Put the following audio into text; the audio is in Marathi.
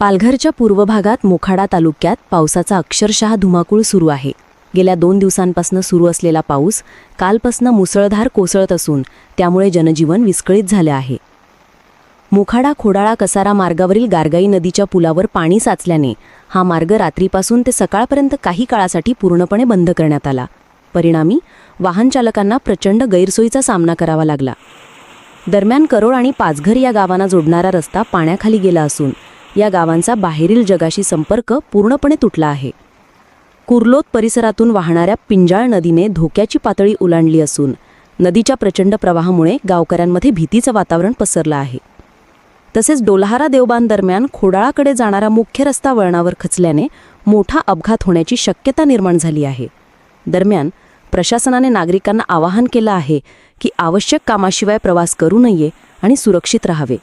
पालघरच्या पूर्व भागात मोखाडा तालुक्यात पावसाचा अक्षरशः धुमाकूळ सुरू आहे. गेल्या दोन दिवसांपासून सुरू असलेला पाऊस कालपासनं मुसळधार कोसळत असून त्यामुळे जनजीवन विस्कळीत झाले आहे. मोखाडा खोडाळा कसारा मार्गावरील गारगाई नदीच्या पुलावर पाणी साचल्याने हा मार्ग रात्रीपासून ते सकाळपर्यंत काही काळासाठी पूर्णपणे बंद करण्यात आला. परिणामी वाहन चालकांना प्रचंड गैरसोयीचा सामना करावा लागला. दरम्यान करोड आणि पाचघर या गावांना जोडणारा रस्ता पाण्याखाली गेला असून या गावांचा बाहेरील जगाशी संपर्क पूर्णपणे तुटला आहे. कुर्लोत परिसरातून वाहणाऱ्या पिंजाळ नदीने धोक्याची पातळी ओलांडली असून नदीच्या प्रचंड प्रवाहामुळे गावकऱ्यांमध्ये भीतीचं वातावरण पसरलं आहे. तसेच डोलहारा देवबान दरम्यान खोडाळाकडे जाणारा मुख्य रस्ता वळणावर खचल्याने मोठा अपघात होण्याची शक्यता निर्माण झाली आहे. दरम्यान प्रशासनाने नागरिकांना आवाहन केलं आहे की आवश्यक कामाशिवाय प्रवास करू नये आणि सुरक्षित राहावे.